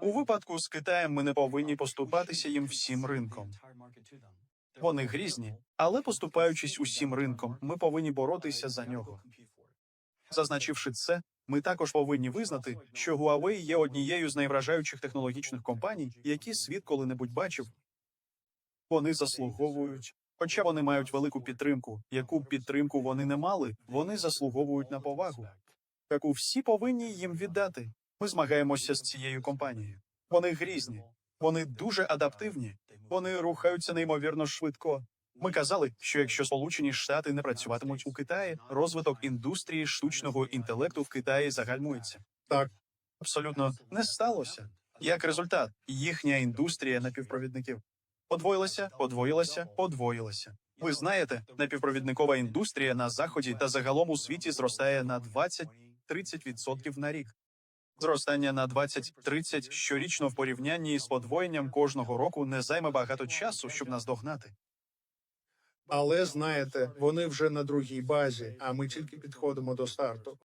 У випадку з Китаєм ми не повинні поступатися їм всім ринком. Вони грізні, але поступаючись усім ринком, ми повинні боротися за нього. Зазначивши це, ми також повинні визнати, що Huawei є однією з найвражаючих технологічних компаній, які світ коли-небудь бачив. Вони заслуговують, хоча вони мають велику підтримку. Яку б підтримку вони не мали, вони заслуговують на повагу, яку всі повинні їм віддати. Ми змагаємося з цією компанією. Вони грізні, вони дуже адаптивні, вони рухаються неймовірно швидко. Ми казали, що якщо Сполучені Штати не працюватимуть у Китаї, розвиток індустрії штучного інтелекту в Китаї загальмується. Так абсолютно не сталося. Як результат, їхня індустрія напівпровідників подвоїлася, подвоїлася, подвоїлася. Ви знаєте, напівпровідникова індустрія на заході та загалом у світі зростає на 20-30% на рік. Зростання на 20-30 щорічно в порівнянні з подвоєнням кожного року не займе багато часу, щоб наздогнати. Але знаєте, вони вже на другій базі, а ми тільки підходимо до старту.